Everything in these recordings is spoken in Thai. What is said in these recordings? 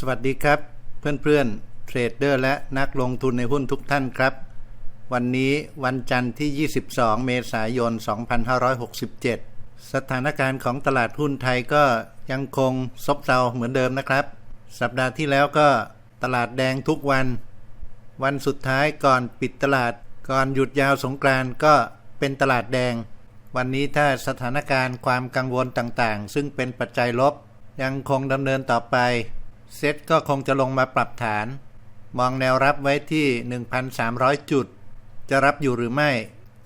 สวัสดีครับ เพื่อนๆเทรดเดอร์และนักลงทุนในหุ้นทุกท่านครับ วันนี้วันจันทร์ที่ 22 เมษายน 2567 สถานการณ์ของตลาดหุ้นไทยก็ยังคงซบเซาเหมือนเดิมนะครับ สัปดาห์ที่แล้วก็ตลาดแดงทุกวัน วันสุดท้ายก่อนปิดตลาดก่อนหยุดยาวสงกรานก็เป็นตลาดแดง วันนี้ถ้าสถานการณ์ความกังวลต่างๆ ซึ่งเป็นปัจจัยลบยังคงดำเนินต่อไป เซตก็คงจะลงมาปรับฐาน มองแนวรับไว้ที่ 1,300 จุด จะรับอยู่หรือไม่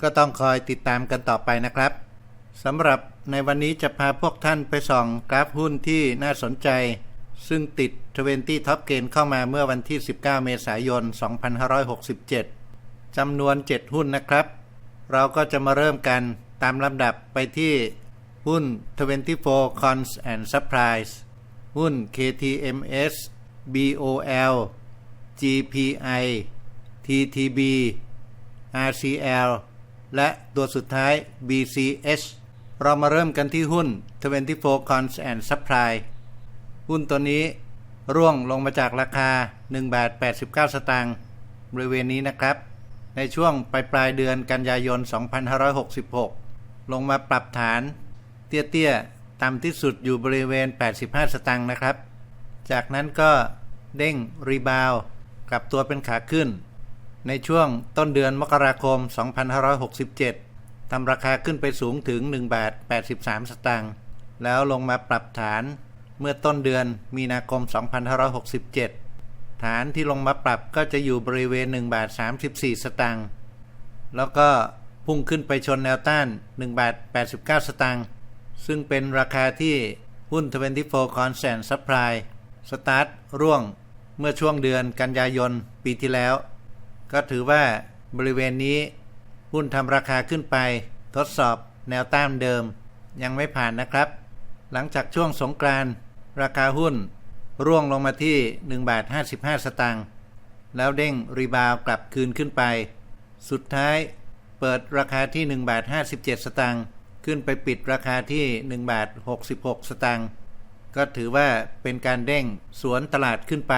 ก็ต้องคอยติดตามกันต่อไปนะครับสำหรับในวันนี้จะพาพวกท่านไปส่องกราฟหุ้นที่น่าสนใจ ซึ่งติด 20 Top Gain เข้ามาเมื่อวันที่ 19 เมษายน 2567จำนวน 7 หุ้นนะครับ เราก็จะมาเริ่มกันตามลำดับไปที่หุ้น 24 Cons and Surprise หุ้น KTMS BOL GPI TTB RCL และตัวสุดท้าย BCH เรามาเริ่มกันที่หุ้น 24 Cons and Supply หุ้นตัวนี้ร่วงลงมาจากราคา 1 บาท 89 สตางค์บริเวณนี้นะครับ ในช่วงปลายปลายเดือนกันยายน 2566 ลงมาปรับฐาน เตี้ยๆ ต่ำที่สุดอยู่บริเวณ 85 สตางค์นะครับ จากนั้นก็เด้งรีบาวกลับตัวเป็นขาขึ้น ในช่วงต้นเดือนมกราคม 2567 ทำราคาขึ้นไปสูงถึง 1 บาท 83 สตางค์ แล้วลงมาปรับฐานเมื่อต้นเดือนมีนาคม 2567 ฐานที่ลงมาปรับก็จะอยู่บริเวณ 1 บาท 34 สตางค์ แล้วก็พุ่งขึ้นไปชนแนวต้าน 1 บาท 89 สตางค์ ซึ่งเป็นราคาที่หุ้น 24 Constant Supply สตาร์ทร่วงเมื่อช่วงเดือนกันยายนปีที่แล้ว ก็ถือว่าบริเวณนี้ หุ้นทำราคาขึ้นไป ทดสอบแนวต้านเดิม ยังไม่ผ่านนะครับ หลังจากช่วงสงกรานราคาหุ้น ร่วงลงมาที่1บาท55 สตางค์แล้วเด้งรีบาวกลับคืนขึ้นไป สุดท้ายเปิดราคาที่1บาท57 สตางค์ ขึ้นไปปิดราคาที่ 1 บาท 66 สตางค์ก็ถือว่าเป็นการเด้งสวนตลาดขึ้นไป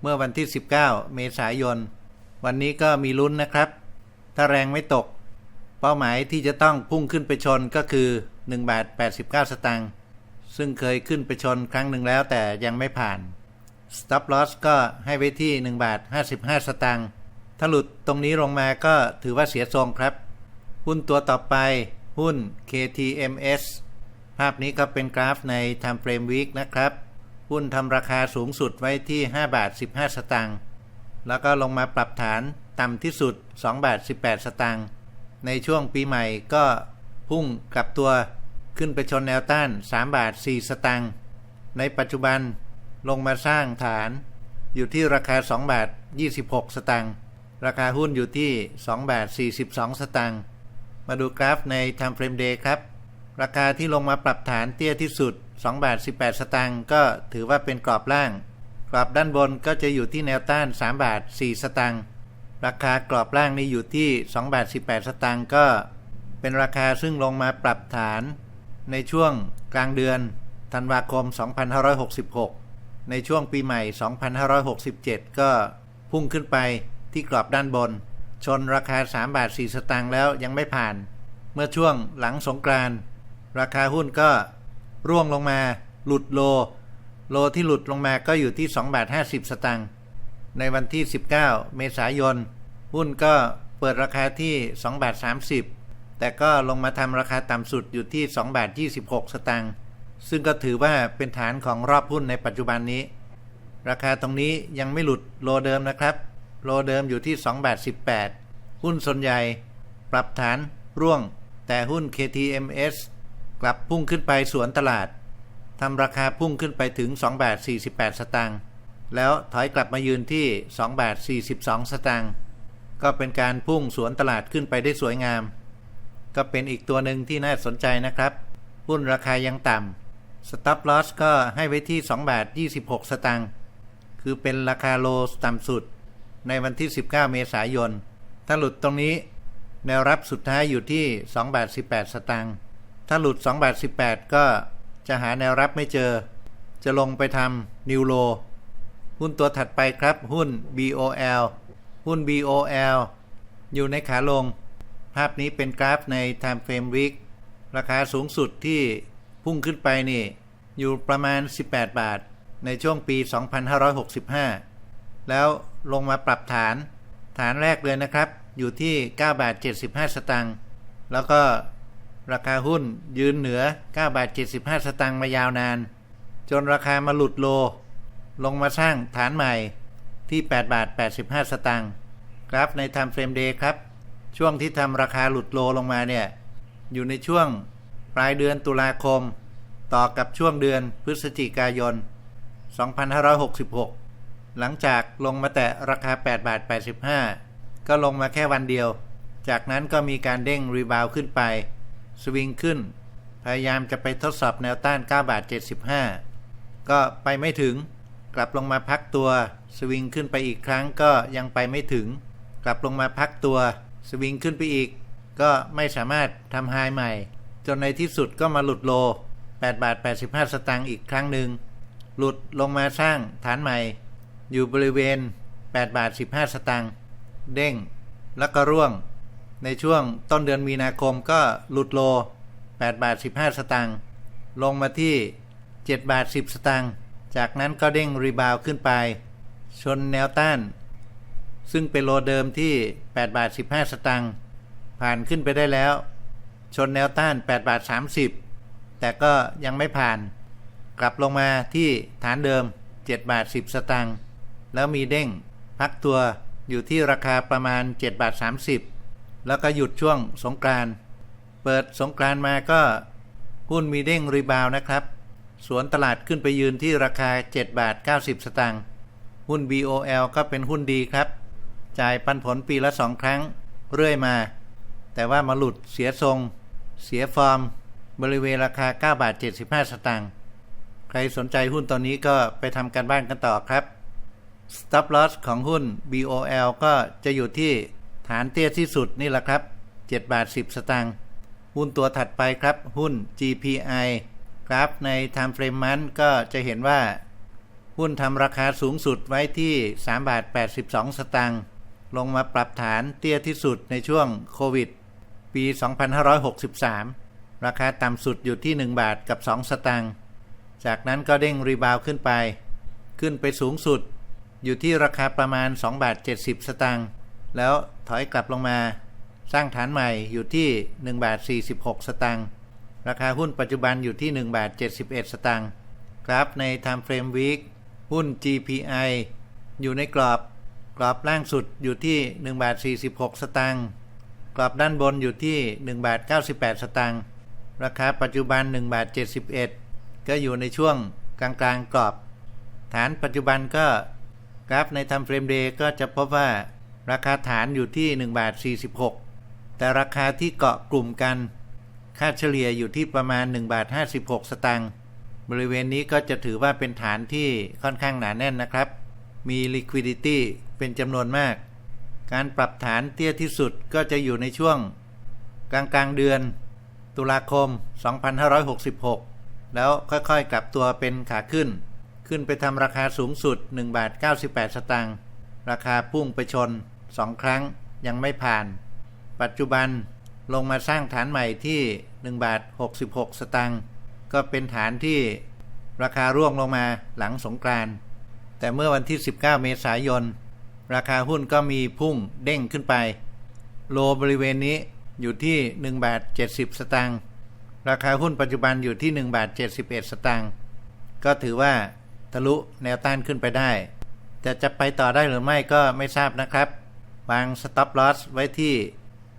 เมื่อวันที่ 19 เมษายน วันนี้ก็มีลุ้นนะครับ ถ้าแรงไม่ตก เป้าหมายที่จะต้องพุ่งขึ้นไปชนก็คือ 1 บาท 89 สตางค์ซึ่งเคยขึ้นไปชนครั้งหนึ่งแล้วแต่ยังไม่ผ่าน Stop Loss ก็ให้ไว้ที่ 1 บาท 55 สตางค์ถ้าหลุดตรงนี้ลงมาก็ถือว่าเสียทรงครับ หุ้นตัวต่อไป หุ้น KTMS ภาพนี้ก็เป็นกราฟใน Time Frame Week นะครับ หุ้นทำราคาสูงสุดไว้ที่ 5 บาท 15 สตางค์แล้วก็ลงมาปรับฐานต่ำที่สุด 2 บาท 18 สตางค์ในช่วงปีใหม่ก็พุ่งกลับตัวขึ้นไปชนแนวต้าน 3 บาท 4 สตางค์ในปัจจุบันลงมาสร้างฐานอยู่ที่ราคา 2 บาท 26 สตางค์ราคาหุ้นอยู่ที่ 2 บาท 42 สตางค์ มาดูกราฟใน Time Frame Day ครับ ราคาที่ลงมาปรับฐานเตี้ยที่สุด2บาท18 สตางค์ก็ถือว่าเป็นกรอบล่าง กรอบด้านบนก็จะอยู่ที่แนวต้าน3บาท4 สตางค์ราคากรอบล่างนี้อยู่ที่2บาท18 สตางค์ก็ เป็นราคาซึ่งลงมาปรับฐาน ในช่วงกลางเดือนธันวาคม 2566 ในช่วงปีใหม่ 2567 ก็พุ่งขึ้นไปที่กรอบด้านบน ชนราคา 3 บาท 4 สตางค์แล้วยังไม่ผ่าน เมื่อช่วงหลังสงกรานราคาหุ้นก็ร่วงลงมา หลุดโล โลที่หลุดลงมาก็อยู่ที่ 2 บาท 50 สตางค์ในวันที่ 19 เมษายน หุ้นก็เปิดราคาที่ 2 บาท 30 แต่ก็ลงมาทำราคาต่ำสุดอยู่ที่ 2 บาท 26 สตางค์ซึ่งก็ถือว่าเป็นฐานของรอบหุ้นในปัจจุบันนี้ ราคาตรงนี้ยังไม่หลุดโลเดิมนะครับ โลเดิมอยู่ที่2บาท18 หุ้นส่วนใหญ่ ปรับฐานร่วง แต่หุ้น KTMS กลับพุ่งขึ้นไปสวนตลาดทำราคาพุ่งขึ้นไปถึง2บาท48 สตางค์แล้วถอยกลับมายืนที่2บาท42 สตางค์ก็เป็นการพุ่งสวนตลาดขึ้นไปได้สวยงาม ก็เป็นอีกตัวหนึ่งที่น่าสนใจนะครับ หุ้นราคายังต่ำ Stop Loss ก็ให้ไว้ที่2บาท26 สตางค์คือเป็นราคาโลต่ำสุด ในวันที่ 19 เมษายน ถ้าหลุดตรงนี้ แนวรับสุดท้ายอยู่ที่2บาท18 สตางค์ ถ้าหลุด2บาท18 ก็จะหาแนวรับไม่เจอ จะลงไปทำนิวโล หุ้นตัวถัดไปครับ หุ้น BOL หุ้น BOL อยู่ในขาลง ภาพนี้เป็นกราฟใน Time Frame Week ราคาสูงสุดที่พุ่งขึ้นไปนี่ อยู่ประมาณ 18 บาท ในช่วงปี 2565 แล้วลงมาปรับฐาน ฐานแรกเลยนะครับ อยู่ที่ 9 บาท 75 สตางค์แล้วก็ราคาหุ้นยืนเหนือ 9 บาท 75 สตางค์มายาวนาน จนราคามาหลุดโล ลงมาสร้างฐานใหม่ที่ 8 บาท 85 สตางค์กราฟใน Time Frame Day ครับ ช่วงที่ทำราคาหลุดโลลงมาเนี่ย อยู่ในช่วงปลายเดือนตุลาคม ต่อกับช่วงเดือนพฤศจิกายน 2566 หลังจากลงมาแตะราคา 8 บาท 85 ก็ลงมาแค่วันเดียว จากนั้นก็มีการเด้งรีบาวขึ้นไป สวิงขึ้น พยายามจะไปทดสอบแนวต้าน 9 บาท 75 ก็ไปไม่ถึง กลับลงมาพักตัว สวิงขึ้นไปอีกครั้งก็ยังไปไม่ถึง กลับลงมาพักตัว สวิงขึ้นไปอีก ก็ไม่สามารถทำไฮใหม่ จนในที่สุดก็มาหลุดโล 8 บาท 85 สตางค์อีกครั้งหนึ่ง หลุดลงมาสร้างฐานใหม่ อยู่บริเวณ 8 บาท 15 สตางค์เด้ง แล้วก็ร่วง ในช่วงต้นเดือนมีนาคมก็หลุดโล 8 บาท 15 สตางค์ลงมาที่ 7 บาท 10 สตางค์จากนั้นก็เด้งรีบาวขึ้นไป ชนแนวต้าน ซึ่งเป็นโลเดิมที่ 8 บาท 15 สตางค์ผ่านขึ้นไปได้แล้ว ชนแนวต้าน 8 บาท 30 แต่ก็ยังไม่ผ่าน กลับลงมาที่ฐานเดิม 7 บาท 10 สตางค์ แล้วมีเด้ง พักตัวอยู่ที่ราคาประมาณ7บาท30 แล้วก็หยุดช่วงสงกรานเปิดสงกรานมาก็หุ้นมีเด้งรีบาวนะครับ สวนตลาดขึ้นไปยืนที่ราคา7บาท90 สตางค์หุ้น BOL ก็เป็นหุ้นดีครับ จ่ายปันผลปีละ2ครั้งเรื่อยมา แต่ว่ามาหลุดเสียทรง เสียฟอร์ม บริเวณราคา9บาท75 สตางค์ใครสนใจหุ้นตอนนี้ก็ไปทำการบ้านกันต่อครับ Stop Loss ของหุ้น BOL ก็จะอยู่ที่ฐานเตี้ยที่สุดนี่แหละครับ 7 บาท 10 สตางค์หุ้นตัวถัดไปครับหุ้น GPI กราฟใน Time Frame มันก็จะเห็นว่า หุ้นทำราคาสูงสุดไว้ที่ 3 บาท 82 สตางค์ลงมาปรับฐานเตี้ยที่สุดในช่วงโควิด ปี 2563 ราคาต่ำสุดอยู่ที่ 1 บาทกับ 2 สตางค์จากนั้นก็เด้งรีบาวขึ้นไป ขึ้นไปสูงสุด อยู่ที่ราคาประมาณ 2 บาท 70 สตางค์แล้วถอยกลับลงมา สร้างฐานใหม่อยู่ที่ 1 บาท 46 สตางค์ราคาหุ้นปัจจุบันอยู่ที่ 1 บาท 71 สตางค์กราฟใน Time Frame Week หุ้น GPI อยู่ในกรอบ กรอบล่างสุดอยู่ที่ 1 บาท 46 สตางค์กรอบด้านบนอยู่ที่ 1 บาท 98 สตางค์ราคาปัจจุบัน 1 บาท 71 ก็อยู่ในช่วงกลางกลางกรอบ ฐานปัจจุบันก็ กราฟใน Time Frame Day ก็จะพบว่าราคาฐานอยู่ที่1บาท46 แต่ราคาที่เกาะกลุ่มกัน ค่าเฉลี่ยอยู่ที่ประมาณ1บาท56 สตางค์บริเวณนี้ก็จะถือว่าเป็นฐานที่ค่อนข้างหนาแน่นนะครับ มี liquidity เป็นจำนวนมาก การปรับฐานเตี้ยที่สุดก็จะอยู่ในช่วง กลางกลางเดือน ตุลาคม 2566 แล้วค่อยๆกลับตัวเป็นขาขึ้น ขึ้นไปทำราคาสูงสุด1บาท98 สตางค์ราคาพุ่งไปชน 2 ครั้งยังไม่ผ่าน ปัจจุบันลงมาสร้างฐานใหม่ที่1บาท66 สตางค์ก็เป็นฐานที่ราคาร่วงลงมาหลังสงกรานต์แต่เมื่อวันที่ 19 เมษายน ราคาหุ้นก็มีพุ่งเด้งขึ้นไป โลบริเวณนี้อยู่ที่1บาท70 สตางค์ราคาหุ้นปัจจุบันอยู่ที่1บาท71 สตางค์ก็ถือว่า ทะลุแนวต้านขึ้นไปได้แต่จะไปต่อได้หรือไม่ก็ไม่ทราบนะครับ วาง stop loss ไว้ที่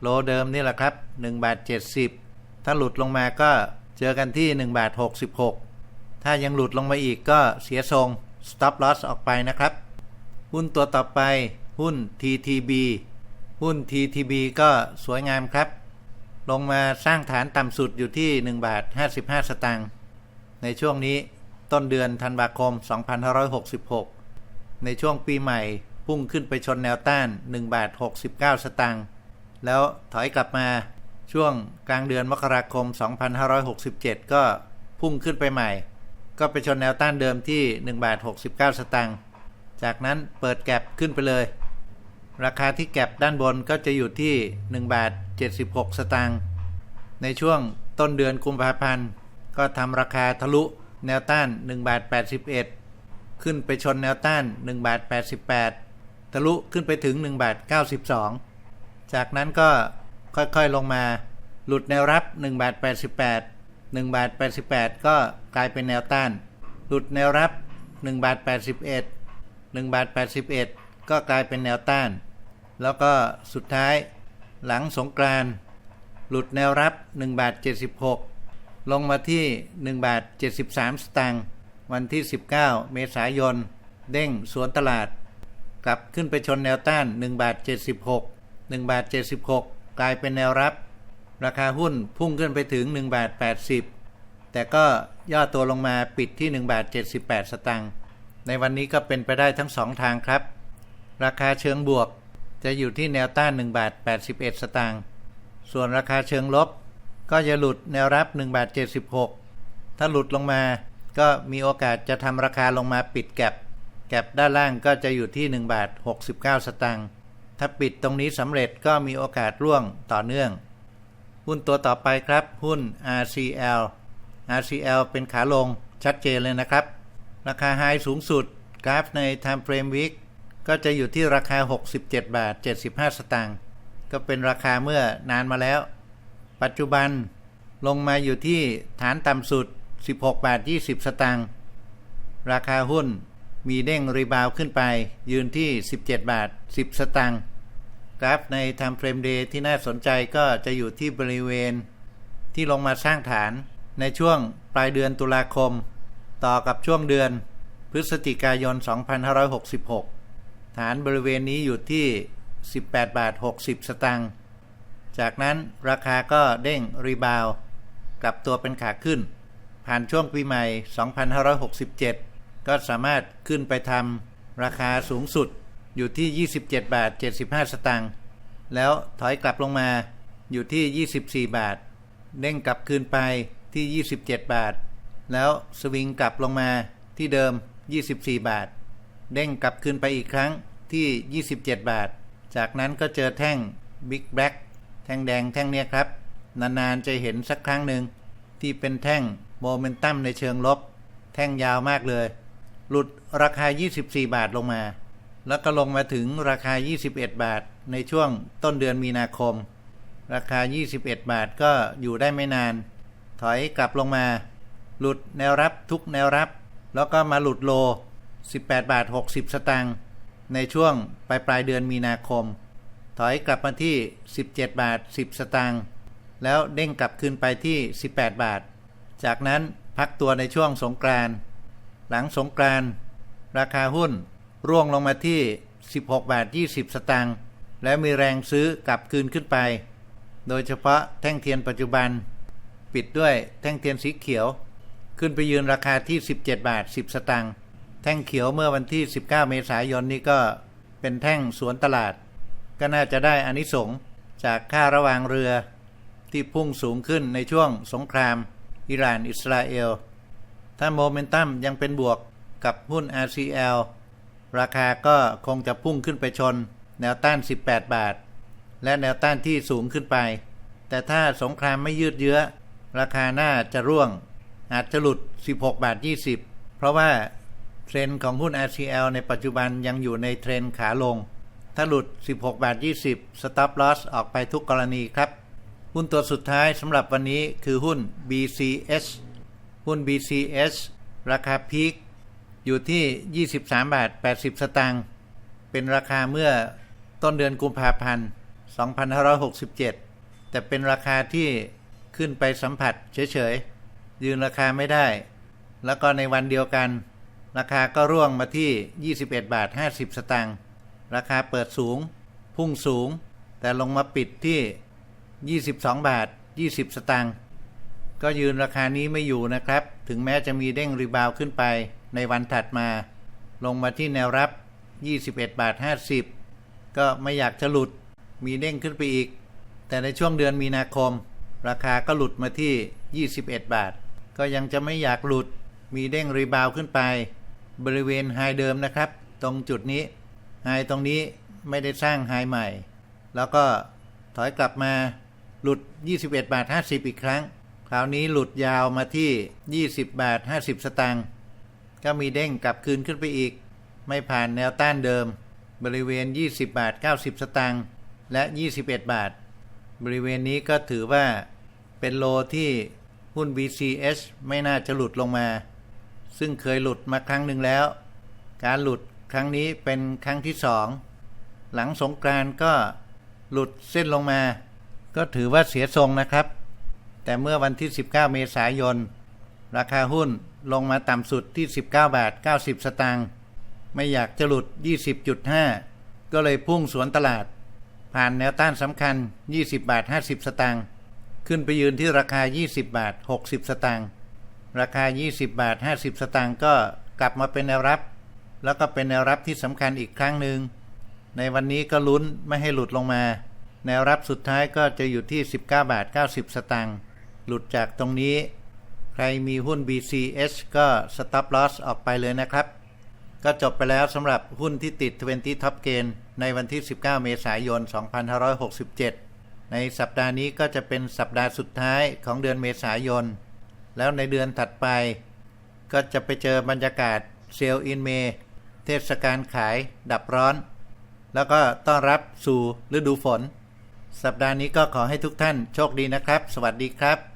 โลเดิมนี่แหละครับ1บาท70 ถ้าหลุดลงมาก็เจอกันที่1บาท66 ถ้ายังหลุดลงมาอีกก็เสียทรง stop loss ออกไปนะครับ หุ้นตัวต่อไป หุ้น TTB หุ้น TTB ก็สวยงามครับ ลงมาสร้างฐานต่ำสุดอยู่ที่1บาท55 สตางค์ในช่วงนี้ ต้นเดือนธันวาคม 2566 ในช่วงปีใหม่พุ่งขึ้นไปชนแนวต้าน 1 บาท 69 สตางค์ แล้วถอยกลับมาช่วงกลางเดือนมกราคม 2567 ก็พุ่งขึ้นไปใหม่ ก็ไปชนแนวต้านเดิมที่ 1 บาท 69 สตางค์ จากนั้นเปิดแก็บขึ้นไปเลย ราคาที่แก็บด้านบนก็จะอยู่ที่ 1 บาท 76 สตางค์ ในช่วงต้นเดือนกุมภาพันธ์ ก็ทำราคาทะลุ แนวต้าน1บาท81 ขึ้นไปชนแนวต้าน1บาท88 ทะลุขึ้นไปถึง1บาท92 จากนั้นก็ค่อยๆลงมา หลุดแนวรับ1บาท88 1บาท88 ก็กลายเป็นแนวต้าน หลุดแนวรับ1บาท81 1บาท81 ก็กลายเป็นแนวต้าน แล้วก็สุดท้ายหลังสงกรานหลุดแนวรับ1บาท76 ลงมาที่1บาท73 สตางค์วันที่ 19 เมษายน เด้งสวนตลาด กลับขึ้นไปชนแนวต้าน1บาท76 1บาท76 กลายเป็นแนวรับ ราคาหุ้นพุ่งขึ้นไปถึง1บาท80 แต่ก็ย่อตัวลงมาปิดที่1บาท78 สตางค์ในวันนี้ก็เป็นไปได้ทั้ง2ทางครับ ราคาเชิงบวกจะอยู่ที่แนวต้าน1บาท81 สตางค์ส่วนราคาเชิงลบ ก็จะหลุดแนวรับ1บาท76 ถ้าหลุดลงมา ก็มีโอกาสจะทำราคาลงมาปิดแก็บแก็บด้านล่างก็จะอยู่ที่1บาท69 สตางค์ถ้าปิดตรงนี้สำเร็จก็มีโอกาสร่วงต่อเนื่อง หุ้นตัวต่อไปครับหุ้น RCL RCL เป็นขาลงชัดเจนเลยนะครับ ราคาไฮสูงสุดกราฟใน Time Frame Week ก็จะอยู่ที่ราคา 67 บาท 75 สตางค์ ก็เป็นราคาเมื่อนานมาแล้ว ปัจจุบันลงมาอยู่ที่ฐานต่ำสุด 16 บาท 20 สตางค์ ราคาหุ้นมีเด้งรีบาวขึ้นไป ยืนที่ 17 บาท 10 สตางค์ กราฟใน Time Frame Day ที่น่าสนใจก็จะอยู่ที่บริเวณ ที่ลงมาสร้างฐานในช่วงปลายเดือนตุลาคม ต่อกับช่วงเดือนพฤศจิกายน 2566 ฐานบริเวณนี้อยู่ที่ 18 บาท 60 สตางค์ จากนั้นราคาก็เด้งรีบาวกลับตัวเป็นขาขึ้น ผ่านช่วงปีใหม่ 2567 ก็สามารถขึ้นไปทำราคาสูงสุดอยู่ที่ 27 บาท 75 สตางค์แล้วถอยกลับลงมาอยู่ที่ 24 บาท เด้งกลับคืนไปที่ 27 บาท แล้วสวิงกลับลงมาที่เดิม 24 บาท เด้งกลับคืนไปอีกครั้งที่ 27 บาท จากนั้นก็เจอแท่ง Big Black แท่งแดงแท่งเนี้ยครับ นานๆจะเห็นสักครั้งหนึ่งที่เป็นแท่งโมเมนตัมในเชิงลบ แท่งยาวมากเลย หลุดราคา 24 บาทลงมา แล้วก็ลงมาถึงราคา 21 บาทในช่วงต้นเดือนมีนาคม ราคา 21 บาทก็อยู่ได้ไม่นาน ถอยกลับลงมา หลุดแนวรับทุกแนวรับ แล้วก็มาหลุดโล 18 บาท 60 สตางค์ในช่วงปลายปลายเดือนมีนาคม ถอยกลับมาที่ 17 บาท 10 สตางค์แล้วเด้งกลับคืนไปที่ 18 บาท จากนั้นพักตัวในช่วงสงกรานต์หลังสงกรานต์ราคาหุ้นร่วงลงมาที่ 16 บาท 20 สตางค์และมีแรงซื้อกลับคืนขึ้นไป โดยเฉพาะแท่งเทียนปัจจุบัน ปิดด้วยแท่งเทียนสีเขียว ขึ้นไปยืนราคาที่ 17 บาท 10 สตางค์แท่งเขียวเมื่อวันที่ 19 เมษายนนี้ก็เป็นแท่งสวนตลาด ก็น่าจะได้อานิสงส์จากค่าระวางเรือที่พุ่งสูงขึ้นในช่วงสงคราม อิหร่านอิสราเอล ถ้าโมเมนตัมยังเป็นบวกกับหุ้น RCL ราคาก็คงจะพุ่งขึ้นไปชน แนวต้าน 18 บาท และแนวต้านที่สูงขึ้นไป แต่ถ้าสงครามไม่ยืดเยื้อ ราคาน่าจะร่วง อาจจะหลุด 16 บาท 20 เพราะว่าเทรนด์ของหุ้น RCL ในปัจจุบันยังอยู่ในเทรนด์ขาลง ถ้าหลุด 16 บาท 20 Stop Loss ออกไปทุกกรณีครับ หุ้นตัวสุดท้ายสำหรับวันนี้คือหุ้น BCS หุ้น BCS ราคาพีคอยู่ที่ 23 บาท 80 สตางค์ เป็นราคาเมื่อต้นเดือนกุมภาพันธ์ 2567 แต่เป็นราคาที่ขึ้นไปสัมผัสเฉยๆ ยืนราคาไม่ได้ แล้วก็ในวันเดียวกัน ราคาก็ร่วงมาที่ 21 บาท 50 สตางค์ ราคาเปิดสูง พุ่งสูง แต่ลงมาปิดที่ 22 บาท 20 สตางค์ก็ยืนราคานี้ไม่อยู่นะครับ ถึงแม้จะมีเด้งรีบาวขึ้นไปในวันถัดมา ลงมาที่แนวรับ 21 บาท 50 ก็ไม่อยากจะหลุด มีเด้งขึ้นไปอีก แต่ในช่วงเดือนมีนาคม ราคาก็หลุดมาที่ 21 บาท ก็ยังจะไม่อยากหลุด มีเด้งรีบาวขึ้นไป บริเวณไฮเดิมนะครับ ตรงจุดนี้ ไฮตรงนี้ไม่ได้สร้างไฮใหม่ แล้วก็ถอยกลับมาหลุด 21 บาท 50 อีกครั้ง คราวนี้หลุดยาวมาที่ 20 บาท 50 สตางค์ก็มีเด้งกลับคืนขึ้นไปอีก ไม่ผ่านแนวต้านเดิม บริเวณ 20 บาท 90 สตางค์และ 21 บาท บริเวณนี้ก็ถือว่าเป็นโลที่หุ้น BCS ไม่น่าจะหลุดลงมา ซึ่งเคยหลุดมาครั้งหนึ่งแล้ว การหลุด ครั้งนี้เป็นครั้งที่สอง หลังสงกรานก็หลุดเส้นลงมา ก็ถือว่าเสียทรงนะครับ แต่เมื่อวันที่ 19 เมษายน ราคาหุ้นลงมาต่ำสุดที่ 19 บาท 90 สตางค์ไม่อยากจะหลุด 20.5 ก็เลยพุ่งสวนตลาด ผ่านแนวต้านสำคัญ 20 บาท 50 สตางค์ขึ้นไปยืนที่ราคา 20 บาท 60 สตางค์ราคา 20 บาท 50 สตางค์ก็กลับมาเป็นแนวรับ แล้วก็เป็นแนวรับที่สำคัญอีกครั้งหนึ่งในวันนี้ก็ลุ้นไม่ให้หลุดลงมา แนวรับสุดท้ายก็จะอยู่ที่ 19 บาท 90 สตางค์หลุดจากตรงนี้ ใครมีหุ้น BCH ก็ stop loss ออกไปเลยนะครับ ก็จบไปแล้วสำหรับหุ้นที่ติด 20 Top Gain ในวันที่ 19 เมษายน 2567 ในสัปดาห์นี้ก็จะเป็นสัปดาห์สุดท้ายของเดือนเมษายน แล้วในเดือนถัดไป ก็จะไปเจอบรรยากาศเซลล์อินเม เทศกาลขายดับร้อน แล้วก็ต้อนรับสู่ฤดูฝน สัปดาห์นี้ก็ขอให้ทุกท่านโชคดีนะครับ สวัสดีครับ